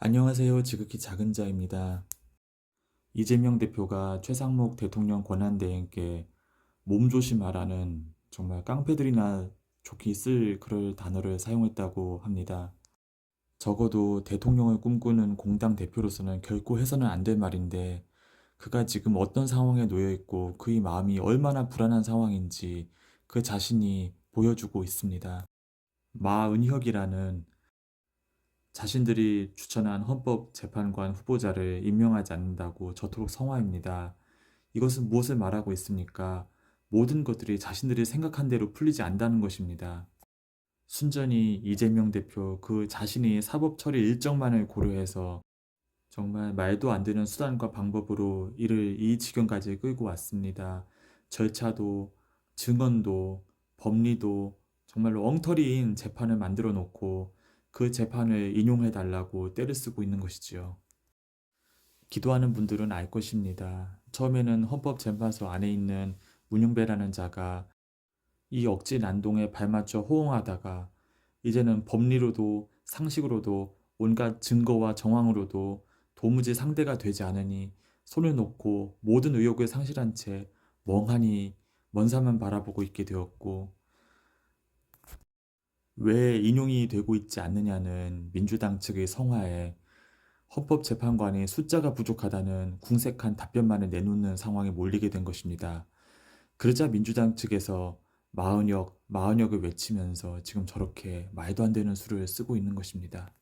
안녕하세요. 지극히 작은 자입니다. 이재명 대표가 최상목 대통령 권한대행께 몸조심하라는 정말 깡패들이나 좋게 쓸 그럴 단어를 사용했다고 합니다. 적어도 대통령을 꿈꾸는 공당 대표로서는 결코 해서는 안 될 말인데 그가 지금 어떤 상황에 놓여 있고 그의 마음이 얼마나 불안한 상황인지 그 자신이 보여주고 있습니다. 마은혁이라는 자신들이 추천한 헌법 재판관 후보자를 임명하지 않는다고 저토록 성화입니다. 이것은 무엇을 말하고 있습니까? 모든 것들이 자신들이 생각한 대로 풀리지 않는다는 것입니다. 순전히 이재명 대표 그 자신이 사법 처리 일정만을 고려해서 정말 말도 안 되는 수단과 방법으로 이를 이 지경까지 끌고 왔습니다. 절차도 증언도 법리도 정말로 엉터리인 재판을 만들어 놓고 그 재판을 인용해 달라고 때를 쓰고 있는 것이지요. 기도하는 분들은 알 것입니다. 처음에는 헌법재판소 안에 있는 문용배라는 자가 이 억지 난동에 발맞춰 호응하다가 이제는 법리로도 상식으로도 온갖 증거와 정황으로도 도무지 상대가 되지 않으니 손을 놓고 모든 의욕을 상실한 채 멍하니 먼 산만 바라보고 있게 되었고 왜 인용이 되고 있지 않느냐는 민주당 측의 성화에 헌법재판관이 숫자가 부족하다는 궁색한 답변만을 내놓는 상황에 몰리게 된 것입니다. 그러자 민주당 측에서 마흔역, 마흔역을 외치면서 지금 저렇게 말도 안 되는 수를 쓰고 있는 것입니다.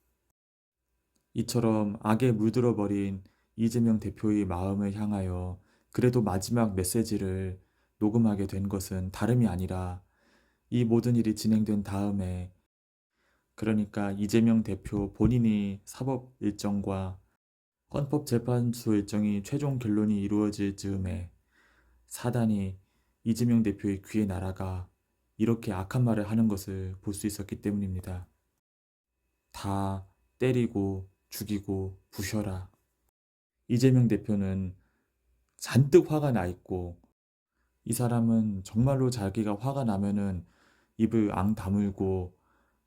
이처럼 악에 물들어 버린 이재명 대표의 마음을 향하여 그래도 마지막 메시지를 녹음하게 된 것은 다름이 아니라 이 모든 일이 진행된 다음에 그러니까 이재명 대표 본인이 사법 일정과 헌법재판소 일정이 최종 결론이 이루어질 즈음에 사단이 이재명 대표의 귀에 날아가 이렇게 악한 말을 하는 것을 볼 수 있었기 때문입니다. 다 때리고 죽이고 부셔라. 이재명 대표는 잔뜩 화가 나 있고 이 사람은 정말로 자기가 화가 나면은 입을 앙 다물고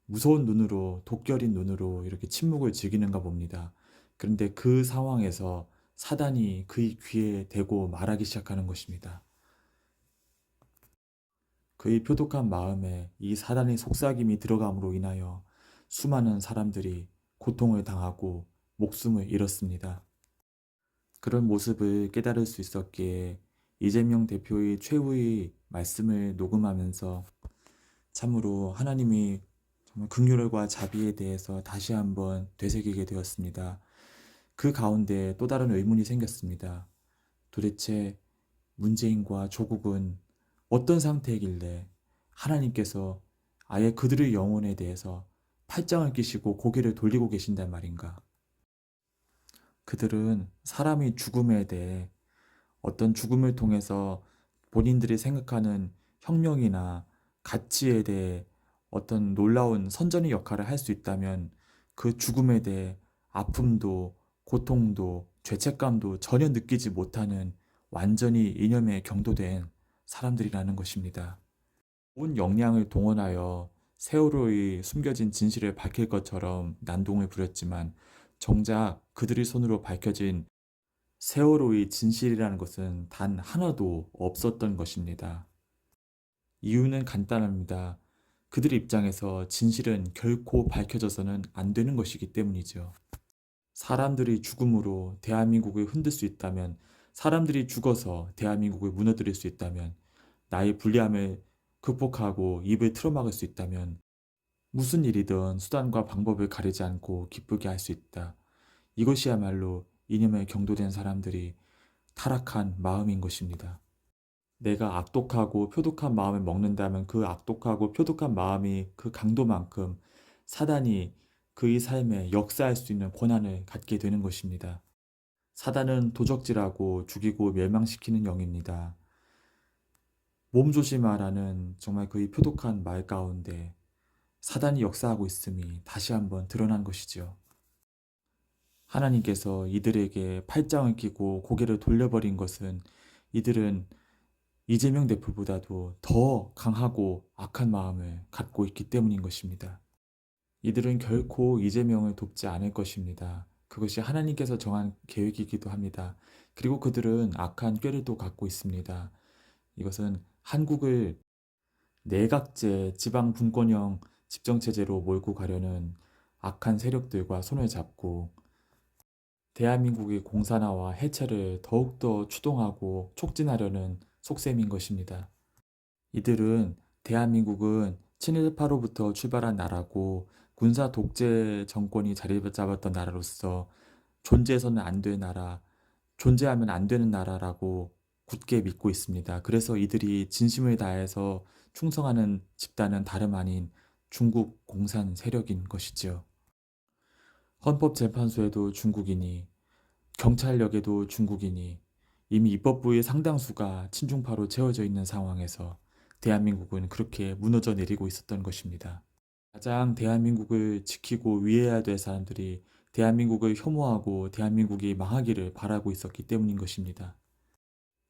무서운 눈으로 독결인 눈으로 이렇게 침묵을 즐기는가 봅니다. 그런데 그 상황에서 사단이 그의 귀에 대고 말하기 시작하는 것입니다. 그의 표독한 마음에 이 사단의 속삭임이 들어감으로 인하여 수많은 사람들이 고통을 당하고 목숨을 잃었습니다. 그런 모습을 깨달을 수 있었기에 이재명 대표의 최후의 말씀을 녹음하면서 참으로 하나님이 정말 극률과 자비에 대해서 다시 한번 되새기게 되었습니다. 그 가운데 또 다른 의문이 생겼습니다. 도대체 문재인과 조국은 어떤 상태이길래 하나님께서 아예 그들의 영혼에 대해서 팔짱을 끼시고 고개를 돌리고 계신단 말인가? 그들은 사람의 죽음에 대해 어떤 죽음을 통해서 본인들이 생각하는 혁명이나 가치에 대해 어떤 놀라운 선전의 역할을 할 수 있다면 그 죽음에 대해 아픔도 고통도 죄책감도 전혀 느끼지 못하는 완전히 이념에 경도된 사람들이라는 것입니다. 온 역량을 동원하여 세월호의 숨겨진 진실을 밝힐 것처럼 난동을 부렸지만 정작 그들의 손으로 밝혀진 세월호의 진실이라는 것은 단 하나도 없었던 것입니다. 이유는 간단합니다. 그들 입장에서 진실은 결코 밝혀져서는 안 되는 것이기 때문이죠. 사람들이 죽음으로 대한민국을 흔들 수 있다면, 사람들이 죽어서 대한민국을 무너뜨릴 수 있다면, 나의 불리함을 극복하고 입을 틀어막을 수 있다면, 무슨 일이든 수단과 방법을 가리지 않고 기쁘게 할 수 있다. 이것이야말로 이념에 경도된 사람들이 타락한 마음인 것입니다. 내가 악독하고 표독한 마음을 먹는다면 그 악독하고 표독한 마음이 그 강도만큼 사단이 그의 삶에 역사할 수 있는 권한을 갖게 되는 것입니다. 사단은 도적질하고 죽이고 멸망시키는 영입니다. 몸조심하라는 정말 그의 표독한 말 가운데 사단이 역사하고 있음이 다시 한번 드러난 것이지요. 하나님께서 이들에게 팔짱을 끼고 고개를 돌려버린 것은 이들은 이재명 대표보다도 더 강하고 악한 마음을 갖고 있기 때문인 것입니다. 이들은 결코 이재명을 돕지 않을 것입니다. 그것이 하나님께서 정한 계획이기도 합니다. 그리고 그들은 악한 꾀를 또 갖고 있습니다. 이것은 한국을 내각제 지방 분권형 집정체제로 몰고 가려는 악한 세력들과 손을 잡고 대한민국의 공산화와 해체를 더욱더 추동하고 촉진하려는 속셈인 것입니다. 이들은 대한민국은 친일파로부터 출발한 나라고 군사 독재 정권이 자리 잡았던 나라로서 존재해서는 안 될 나라, 존재하면 안 되는 나라라고 굳게 믿고 있습니다. 그래서 이들이 진심을 다해서 충성하는 집단은 다름 아닌 중국 공산 세력인 것이지요. 헌법재판소에도 중국인이, 경찰력에도 중국인이, 이미 입법부의 상당수가 친중파로 채워져 있는 상황에서 대한민국은 그렇게 무너져 내리고 있었던 것입니다. 가장 대한민국을 지키고 위해야 될 사람들이 대한민국을 혐오하고 대한민국이 망하기를 바라고 있었기 때문인 것입니다.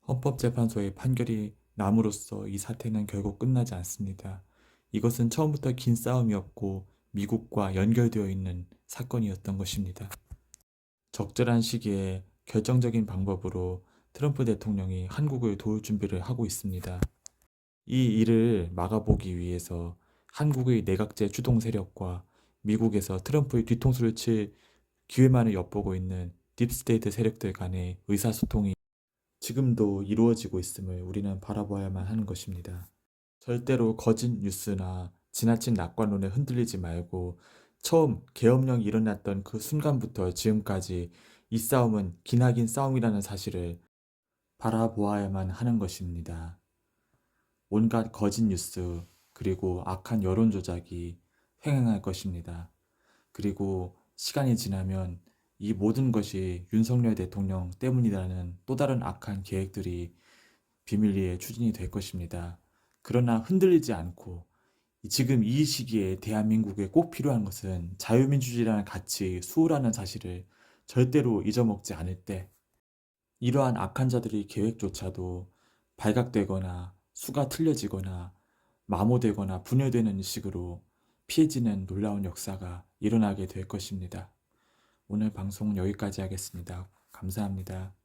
헌법재판소의 판결이 남으로써 이 사태는 결국 끝나지 않습니다. 이것은 처음부터 긴 싸움이었고 미국과 연결되어 있는 사건이었던 것입니다. 적절한 시기에 결정적인 방법으로 트럼프 대통령이 한국을 도울 준비를 하고 있습니다. 이 일을 막아보기 위해서 한국의 내각제 주동 세력과 미국에서 트럼프의 뒤통수를 칠 기회만을 엿보고 있는 딥스테이트 세력들 간의 의사소통이 지금도 이루어지고 있음을 우리는 바라보아야만 하는 것입니다. 절대로 거짓 뉴스나 지나친 낙관론에 흔들리지 말고 처음 계엄령이 일어났던 그 순간부터 지금까지 이 싸움은 기나긴 싸움이라는 사실을 바라보아야만 하는 것입니다. 온갖 거짓 뉴스 그리고 악한 여론 조작이 횡행할 것입니다. 그리고 시간이 지나면 이 모든 것이 윤석열 대통령 때문이라는 또 다른 악한 계획들이 비밀리에 추진이 될 것입니다. 그러나 흔들리지 않고 지금 이 시기에 대한민국에 꼭 필요한 것은 자유민주주의라는 가치, 수호라는 사실을 절대로 잊어먹지 않을 때 이러한 악한 자들의 계획조차도 발각되거나 수가 틀려지거나 마모되거나 분열되는 식으로 피해지는 놀라운 역사가 일어나게 될 것입니다. 오늘 방송 여기까지 하겠습니다. 감사합니다.